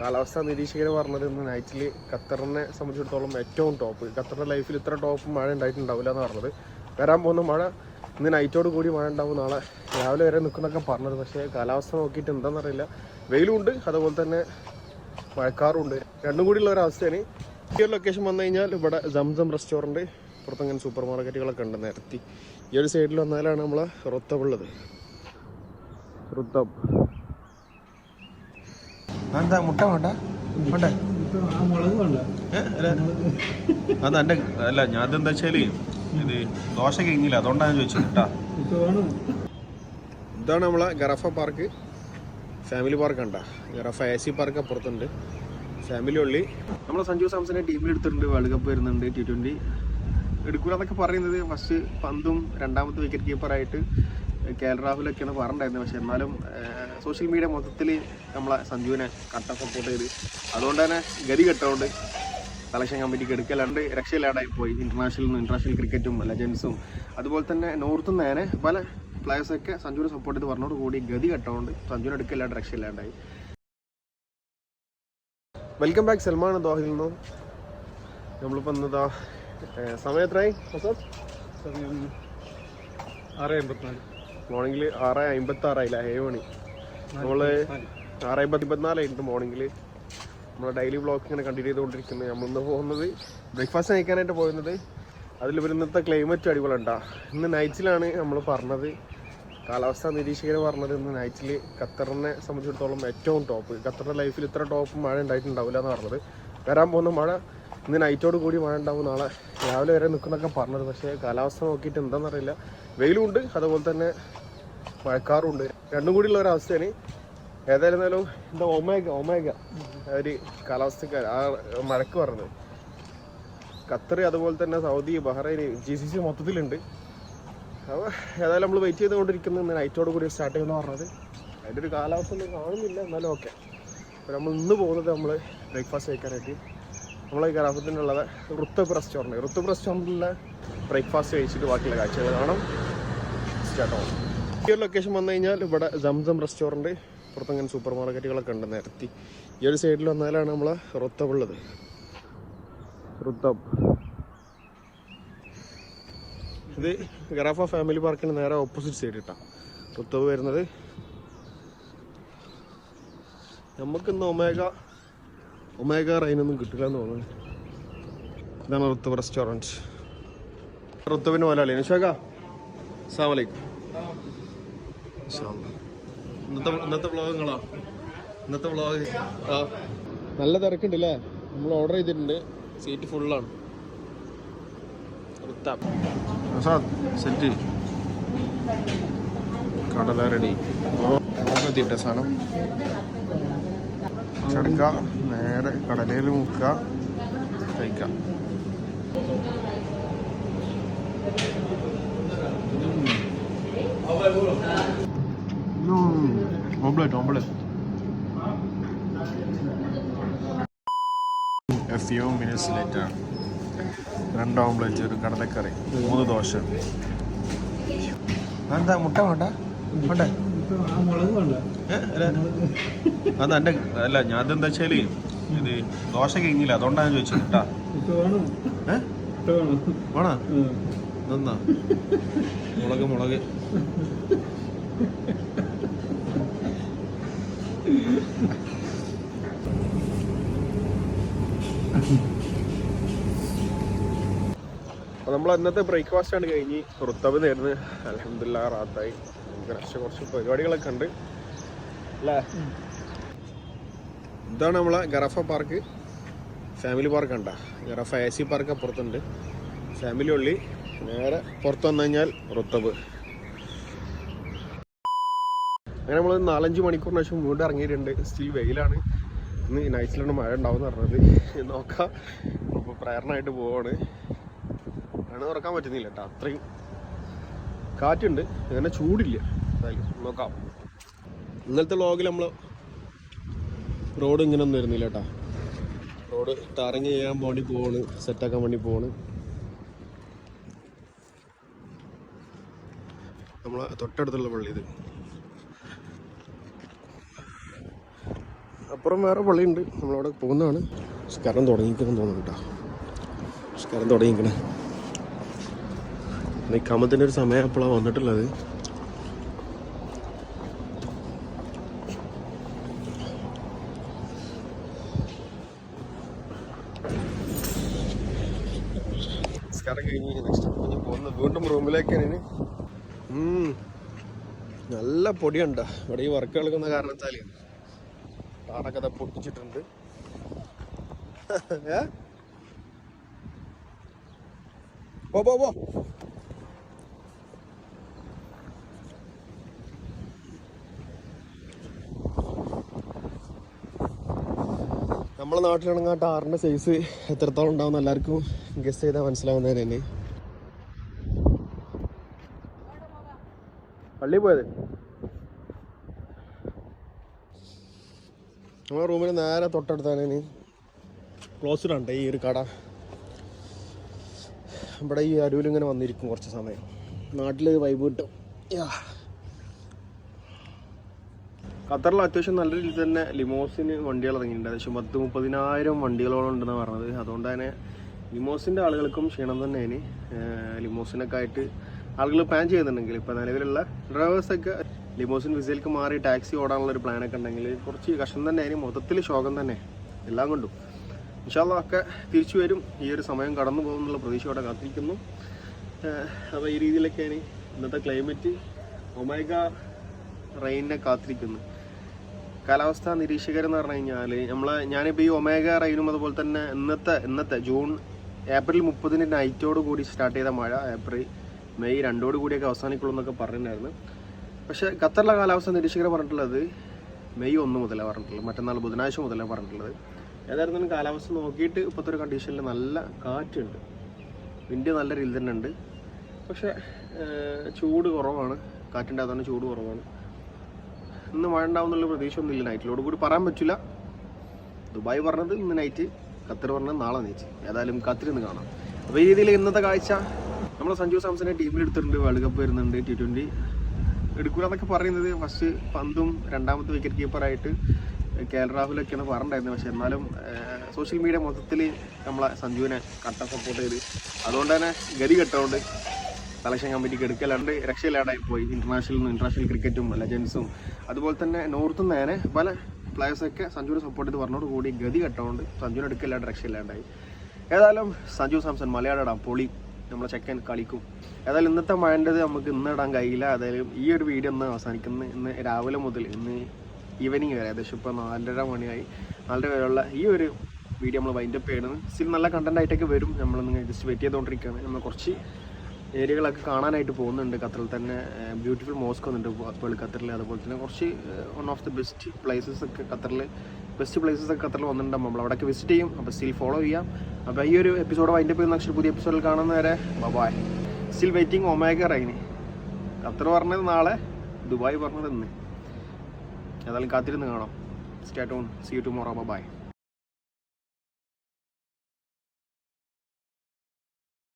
കാലാവസ്ഥാ നിരീക്ഷകർ പറഞ്ഞത് ഇന്ന് നൈറ്റിൽ ഖത്തറിനെ സംബന്ധിച്ചിടത്തോളം ഏറ്റവും ടോപ്പ് ഖത്തറിന്റെ ലൈഫിൽ ഇത്ര ടോപ്പ് മഴ ഉണ്ടായിട്ടുണ്ടാവില്ല എന്ന് പറഞ്ഞത്. വരാൻ പോകുന്ന മഴ ഇന്ന് നൈറ്റോട് കൂടി മഴ ഉണ്ടാവും നാളെ രാവിലെ വരെ നിൽക്കുന്നൊക്കെ പറഞ്ഞത്. പക്ഷേ കാലാവസ്ഥ നോക്കിയിട്ട് എന്താണെന്നറിയില്ല വെയിലുണ്ട് അതുപോലെ തന്നെ മഴക്കാറുണ്ട്. രണ്ടും കൂടിയുള്ള ഒരു അവസ്ഥയാണ്. ഈ ഒരു ലൊക്കേഷൻ വന്നു കഴിഞ്ഞാൽ ഇവിടെ സംസം റെസ്റ്റോറന്റ് പുറത്തങ്ങനെ സൂപ്പർ മാർക്കറ്റുകളൊക്കെ ഉണ്ട് നിരത്തി. ഈ ഒരു സൈഡിൽ വന്നാലാണ് നമ്മൾ റുത്തബ് ഉള്ളത്. റുത്തബ്. എന്താ മുട്ട വേണ്ട? വേണ്ടേ? അത് എന്റെ അല്ല ഞാൻ എന്താ വെച്ചാൽ ഇത് ദോശ കഴിഞ്ഞില്ല അതുകൊണ്ടാണ് ചോദിച്ചത് കേട്ടാ. ഇതാണ് നമ്മളെ ഗറഫ പാർക്ക്. ഫാമിലി പാർക്ക് ഉണ്ടാ ഗറഫ എ സി പാർക്ക് അപ്പുറത്തുണ്ട്. ഫാമിലി ഉള്ളി. നമ്മളെ സഞ്ജു സാംസനെ ടീമിൽ എടുത്തിട്ടുണ്ട്. വേൾഡ് കപ്പ് വരുന്നുണ്ട് ടി ട്വന്റി എടുക്കൂലെന്നൊക്കെ പറയുന്നത്. ഫസ്റ്റ് പന്തും രണ്ടാമത്തെ വിക്കറ്റ് കീപ്പറായിട്ട് കെ എൽ രാഹുലൊക്കെയാണ് പറഞ്ഞിട്ടുണ്ടായിരുന്നത്. പക്ഷെ എന്നാലും സോഷ്യൽ മീഡിയ മൊത്തത്തിൽ നമ്മളെ സഞ്ജുവിനെ കട്ട സപ്പോർട്ട് ചെയ്ത്. അതുകൊണ്ട് തന്നെ ഗതി കെട്ടുകൊണ്ട് സെലക്ഷൻ കമ്മിറ്റിക്ക് എടുക്കലാണ്ട് രക്ഷയില്ലാണ്ടായി പോയി. ഇന്റർനാഷണൽ ഇന്റർനാഷണൽ ക്രിക്കറ്റും ലെജൻസും അതുപോലെ തന്നെ നോർത്തും നേരെ പല പ്ലേയേഴ്സൊക്കെ സഞ്ജുവിനെ സപ്പോർട്ട് ചെയ്ത് പറഞ്ഞോട് കൂടി ഗതി കെട്ടുകൊണ്ട് സഞ്ജുവിനെ എടുക്കലാണ്ട് രക്ഷയില്ലാണ്ടായി. വെൽക്കം ബാക്ക് സൽമാൻ ദോഹയിൽ നിന്നും. നമ്മളിപ്പോൾ ഇന്നതാ സമയം ആറ് എൺപത്തിനാല് മോർണിംഗിൽ ആറ് അമ്പത്തി ആറായില്ല ഏഴ് മണി. നമ്മൾ ആറ് അമ്പത്തി ഇരുപത്തിനാലായിട്ടുണ്ട് മോർണിംഗിൽ നമ്മുടെ ഡെയിലി വ്ളോഗ് ഇങ്ങനെ കണ്ടിന്യൂ ചെയ്തുകൊണ്ടിരിക്കുന്നത് നമ്മൾ ഇന്ന് പോകുന്നത് ബ്രേക്ക്ഫാസ്റ്റ് കഴിക്കാനായിട്ട് പോയിരുന്നത്. അതിൽ ഇവർ ഇന്നത്തെ ക്ലൈമറ്റ് അടിപൊളിയുണ്ടാ. ഇന്ന് നൈറ്റിലാണ് നമ്മൾ പറഞ്ഞത്. കാലാവസ്ഥ നിരീക്ഷകർ പറഞ്ഞത് ഇന്ന് നൈറ്റിൽ ഖത്തറിനെ സംബന്ധിച്ചിടത്തോളം ഏറ്റവും ടോപ്പ് ഖത്തറിന്റെ ലൈഫിൽ ഇത്ര ടോപ്പ് മഴ ഉണ്ടായിട്ടുണ്ടാവില്ല എന്ന് പറഞ്ഞത്. വരാൻ പോകുന്ന മഴ ഇന്ന് നൈറ്റോട് കൂടി മഴ ഉണ്ടാവും നാളെ. രാവിലെ വരെ നിൽക്കുന്നൊക്കെ പറഞ്ഞത്. പക്ഷേ കാലാവസ്ഥ നോക്കിയിട്ട് എന്താണെന്നറിയില്ല വെയിലുമുണ്ട് അതുപോലെ തന്നെ മഴക്കാറുണ്ട്. രണ്ടും കൂടിയുള്ള ഒരു അവസ്ഥയാണ്. ഏതായിരുന്നാലും എന്താ ഒമേഗ ഒമേഗ. ഒരു കാലാവസ്ഥക്കാർ ആ മഴക്ക് പറഞ്ഞത്. ഖത്തർ അതുപോലെ തന്നെ Saudi Bahrain G C C മൊത്തത്തിലുണ്ട്. അപ്പോൾ ഏതായാലും നമ്മൾ വെയിറ്റ് ചെയ്തുകൊണ്ടിരിക്കുന്നത് നൈറ്റോട് കൂടി സ്റ്റാർട്ട് ചെയ്യുമെന്ന് പറഞ്ഞത്. അതിന്റെ ഒരു കാലാവസ്ഥ ഒന്നും കാണുന്നില്ല. എന്നാലും ഓക്കെ അപ്പോൾ നമ്മൾ ഇന്ന് പോകുന്നത് നമ്മൾ ബ്രേക്ക്ഫാസ്റ്റ് കഴിക്കാനായിട്ട്. നമ്മൾ ഗ്രാമത്തിനുള്ളത് റുത്തബ് റെസ്റ്റോറന്റ് റുത്തബ് റെസ്റ്റോറന്റിലെ ബ്രേക്ക്ഫാസ്റ്റ് കഴിച്ചിട്ട് ബാക്കിയുള്ള കാഴ്ചകൾ കാണാം. സ്റ്റാർട്ട് ആവും. ഈ ഒരു ലൊക്കേഷൻ വന്നു കഴിഞ്ഞാൽ ഇവിടെ ജംസം റെസ്റ്റോറന്റ് പുറത്തങ്ങനെ സൂപ്പർ മാർക്കറ്റുകളൊക്കെ ഉണ്ട് നിരത്തി. ഈ ഒരു സൈഡിൽ വന്നാലാണ് നമ്മൾ റുത്തബ് ഉള്ളത്. ഇത് ഗറാഫ ഫാമിലി പാർക്കിന് നേരെ ഓപ്പോസിറ്റ് സൈഡ് ഇട്ടാ. റുത്തബ് വരുന്നത്. നമുക്കിന്ന് ഒമേഗ ഒമേഗ റൈനൊന്നും കിട്ടില്ല എന്ന് തോന്നുന്നു. ഇതാണ് ഋത്തുവ് റെസ്റ്റോറന്റ് ഋത്തുവിന് പോലാളി നിഷാക്ക അസ്സാം വലൈക്കും ഇന്നത്തെ ഇന്നത്തെ വ്ളോഗ് നിങ്ങളാ? ഇന്നത്തെ വ്ളോഗ് ആ. നല്ല തിരക്കുണ്ടല്ലേ? നമ്മൾ ഓർഡർ ചെയ്തിട്ടുണ്ട്. സീറ്റ് ഫുള്ളാണ് സെറ്റ് കടല റെഡി എത്തിയിട്ട സാധനം. ചടുക്ക നേരെ കടലയിൽ മുക്ക കഴിക്കാം omelette omelette a few minutes later രണ്ട് ഓംപ്ലേറ്റ് ഒരു കടലക്കറി മൂന്ന് ദോശ. എന്താ മുട്ട വേണ്ട? വേണ്ടേ? അത് എന്റെ അല്ല ഞാൻ അതെന്താ വെച്ചാൽ ഇത് ദോശ കഴിഞ്ഞില്ല അതുകൊണ്ടാണ് ചോദിച്ചത് കേട്ടാ. വേണം? നന്നാ. മുളക് മുളക്. അപ്പോൾ നമ്മൾ അന്നത്തെ ബ്രേക്ക്ഫാസ്റ്റ് ആണ് കഴിഞ്ഞ് റുത്തബ് നേരുന്നു അലഹമില്ല റാത്തായി. കുറച്ച് കുറച്ച് പരിപാടികളൊക്കെ ഉണ്ട്. അല്ലേ? ഇതാണ് നമ്മളെ ഗറഫ പാർക്ക്. ഫാമിലി പാർക്ക് ഉണ്ടാ ഗറഫ എ സി പാർക്ക് അപ്പുറത്തുണ്ട്. ഫാമിലി ഉള്ളി. നേരെ പുറത്ത് വന്നു കഴിഞ്ഞാൽ റുത്തബ്. അങ്ങനെ നമ്മൾ നാലഞ്ച് മണിക്കൂറിന് ശേഷം വീണ്ടും ഇറങ്ങിയിട്ടുണ്ട്. സ്റ്റിൽ വെയിലാണ്. ഇന്ന് നൈറ്റിലാണ് മഴ ഉണ്ടാവും എന്ന് പറഞ്ഞത്. നോക്കാം. അപ്പോൾ പ്രേരണയായിട്ട് പോവാണ്. കണ്ണ് തുറക്കാൻ പറ്റുന്നില്ല കേട്ടോ. അത്രയും കാറ്റുണ്ട്. അങ്ങനെ ചൂടില്ല. എന്തായാലും നോക്കാം. ഇന്നലത്തെ വ്ളോഗിൽ നമ്മൾ റോഡ് ഇങ്ങനെ ഒന്നും വരുന്നില്ല കേട്ടോ. റോഡ് ടാറിങ് ചെയ്യാൻ വേണ്ടി പോവാണ് സെറ്റാക്കാൻ വേണ്ടി പോവാണ് നമ്മളെ തൊട്ടടുത്തുള്ള പള്ളി ഇത്. അപ്പുറം വേറെ പള്ളിയുണ്ട്. നമ്മളവിടെ പോകുന്നതാണ്. സ്കരം തുടങ്ങിക്കണം തോന്നുന്നു കേട്ടോ. സ്കരം തുടങ്ങിക്കണേ ഈ കമത്തിന്റെ ഒരു സമയം അപ്പോഴാണ് വന്നിട്ടുള്ളത്? നിസ്കാരം കഴിഞ്ഞ് നെക്സ്റ്റ് ഇനി പോകുന്ന. വീണ്ടും റൂമിലേക്കാണ് ഇനി. നല്ല പൊടിയുണ്ട. ഇവിടെ ഈ വർക്ക് കളിക്കുന്ന കാരണത്താൽ ടാറൊക്കെ പൊട്ടിച്ചിട്ടുണ്ട്? പോ പോ പോ. നമ്മളെ നാട്ടിലാണെങ്കിൽ ആ ടാറിന്റെ സൈസ് എത്രത്തോളം ഉണ്ടാവും എല്ലാവർക്കും ഗസ് ചെയ്താൽ മനസ്സിലാവുന്നതിന് തന്നെ പള്ളി പോയത്? നമ്മളെ റൂമിൽ നേരെ തൊട്ടടുത്താണ് ക്ലോസ്ഡ് ആണ് ഈ ഒരു കട. ഇവിടെ ഈ അരുവിൽ ഇങ്ങനെ വന്നിരിക്കും കുറച്ച് സമയം. നാട്ടിൽ വൈബ് കിട്ടും. ഖത്തറിൽ അത്യാവശ്യം നല്ല രീതിയിൽ തന്നെ ലിമോസിന് വണ്ടികൾ ഇറങ്ങിയിട്ടുണ്ട്. ഏകദേശം പത്ത് മുപ്പതിനായിരം വണ്ടികളോളം ഉണ്ടെന്ന് പറഞ്ഞത്. അതുകൊണ്ട് തന്നെ ലിമോസിന്റെ ആളുകൾക്കും ക്ഷീണം തന്നെ ഇനി ലിമോസിനൊക്കെ ആയിട്ട് ആളുകൾ പ്ലാൻ ചെയ്യുന്നുണ്ടെങ്കിൽ ഇപ്പോൾ നിലവിലുള്ള ഡ്രൈവേഴ്സൊക്കെ ലിമോസിൻ വിസയിലേക്ക് മാറി ടാക്സി ഓടാനുള്ള ഒരു പ്ലാനൊക്കെ ഉണ്ടെങ്കിൽ കുറച്ച് കഷ്ടം തന്നെ അതിന് മൊത്തത്തിൽ ശോകം തന്നെ എല്ലാം കൊണ്ടും. ഇൻഷാല്ല ഒക്കെ തിരിച്ചു വരും. ഈ ഒരു സമയം കടന്നു പോകുന്നുള്ള പ്രതീക്ഷയോടെ കാത്തിരിക്കുന്നു. അപ്പോൾ ഈ രീതിയിലൊക്കെയാണ് ഇന്നത്തെ ക്ലൈമറ്റ് ഒമേഗ റെയിനെ കാത്തിരിക്കുന്നു. കാലാവസ്ഥാ നിരീക്ഷകരെന്ന് പറഞ്ഞു കഴിഞ്ഞാൽ നമ്മൾ ഞാനിപ്പോൾ ഈ ഒമേഗ റൈനും അതുപോലെ തന്നെ ഇന്നത്തെ ഇന്നത്തെ ജൂൺ ഏപ്രിൽ മുപ്പതിന് നൈറ്റോട് കൂടി സ്റ്റാർട്ട് ചെയ്ത മഴ ഏപ്രിൽ മെയ് രണ്ടോട് കൂടിയൊക്കെ അവസാനിക്കുള്ളൂ എന്നൊക്കെ പറഞ്ഞിട്ടുണ്ടായിരുന്നു. പക്ഷേ ഖത്തറിലെ കാലാവസ്ഥ നിരീക്ഷകർ പറഞ്ഞിട്ടുള്ളത് മെയ് ഒന്ന് മുതലാണ് പറഞ്ഞിട്ടുള്ളത് മറ്റന്നാൾ ബുധനാഴ്ച മുതലാണ് പറഞ്ഞിട്ടുള്ളത്. ഏതായിരുന്നാലും കാലാവസ്ഥ നോക്കിയിട്ട് ഇപ്പോഴത്തെ ഒരു കണ്ടീഷനിൽ നല്ല കാറ്റുണ്ട്. വിൻഡ് നല്ല രീതിയിൽ തന്നെ ഉണ്ട്. പക്ഷേ ചൂട് കുറവാണ്. അതുകൊണ്ട് ചൂട് കുറവാണ്. ഇന്ന് മഴ ഉണ്ടാവും എന്നുള്ള പ്രതീക്ഷ ഒന്നുമില്ല നൈറ്റിലോട് കൂടി പറയാൻ പറ്റില്ല. ദുബായ് പറഞ്ഞത് ഇന്ന് നൈറ്റ് ഖത്തർ പറഞ്ഞത് നാളെ നൈറ്റ് ഏതായാലും ഖത്തറിന്ന് കാണാം. അപ്പോൾ ഈ രീതിയിൽ ഇന്നത്തെ കാഴ്ച. നമ്മൾ സഞ്ജു സാംസനെ ടീമിൽ എടുത്തിട്ടുണ്ട്. വേൾഡ് കപ്പ് വരുന്നുണ്ട് ടി ട്വന്റി എടുക്കൂല എന്നൊക്കെ പറയുന്നത് ഫസ്റ്റ് പന്തും രണ്ടാമത്തെ വിക്കറ്റ് കീപ്പറായിട്ട് കെ എൽ രാഹുലൊക്കെയാണ് പറഞ്ഞിട്ടുണ്ടായിരുന്നത്. പക്ഷെ എന്നാലും സോഷ്യൽ മീഡിയ മൊത്തത്തിൽ നമ്മളെ സഞ്ജുവിനെ കട്ട സപ്പോർട്ട് ചെയ്ത് അതുകൊണ്ട് തന്നെ ഗതി കെട്ടുകൊണ്ട് സെലക്ഷൻ കമ്മിറ്റിക്ക് എടുക്കലാണ്ട് രക്ഷയില്ലാണ്ടായി പോയി ഇന്റർനാഷണൽ ഇന്റർനാഷണൽ ക്രിക്കറ്റും ലെജൻസും അതുപോലെ തന്നെ നോർത്തും നേരെ പല പ്ലേയേഴ്സൊക്കെ സഞ്ജുവിനെ സപ്പോർട്ട് ചെയ്ത് പറഞ്ഞോട് കൂടി ഗതി കെട്ടുകൊണ്ട് സഞ്ജുവിനെ എടുക്കലാണ്ട് രക്ഷയില്ലാണ്ടായി. ഏതായാലും സഞ്ജു സാംസൺ മലയാളം പൊളി. നമ്മളെ ചെക്കൻ കളിക്കും. ഏതായാലും ഇന്നത്തെ മഴന്റെത് നമുക്ക് ഇന്ന് ഇടാൻ കഴിയില്ല. ഏതായാലും ഈ ഒരു വീഡിയോ ഒന്ന് അവസാനിക്കുന്നത് ഇന്ന് രാവിലെ മുതൽ ഇന്ന് ഈവനിങ് വരെ ഏകദേശം ഇപ്പോൾ നാലര മണിയായി. നാലര വരെയുള്ള ഈ ഒരു വീഡിയോ നമ്മൾ വൈൻഡപ്പ് ചെയ്യണം സ്റ്റിൽ നല്ല കണ്ടന്റ് ആയിട്ടൊക്കെ വരും. നമ്മൾ ജസ്റ്റ് വെയിറ്റ് ചെയ്തുകൊണ്ടിരിക്കുകയാണ് നമ്മൾ കുറച്ച് ഏരിയകളൊക്കെ കാണാനായിട്ട് പോകുന്നുണ്ട്. ഖത്തറിൽ തന്നെ ബ്യൂട്ടിഫുൾ മോസ്ക് വന്നിട്ടുണ്ട് അപ്പോൾ ഖത്തറിൽ അതുപോലെ തന്നെ കുറച്ച് one of the best places ഒക്കെ ഖത്തറിൽ ബെസ്റ്റ് പ്ലേസസ് ഒക്കെ ഖത്തറിൽ വന്നിട്ടുണ്ട് നമ്മൾ അവിടെയൊക്കെ വിസിറ്റ് ചെയ്യും. അപ്പോൾ സ്റ്റിൽ ഫോളോ ചെയ്യാം. അപ്പോൾ ഈ ഒരു എപ്പിസോഡ് വൈൻഡപ്പ് ചെയ്യുന്ന നെക്സ്റ്റ് പുതിയ എപ്പിസോഡിൽ കാണുന്നവരെ ബബായ് സ്റ്റിൽ വെയിറ്റിംഗ് ഒമേഗ റൈനി ഖത്തർ പറഞ്ഞത് നാളെ ദുബായ് പറഞ്ഞത് ഇന്ന്. ഏതായാലും കാത്തിരുന്ന് കാണാം. Stay on see tomorrow bye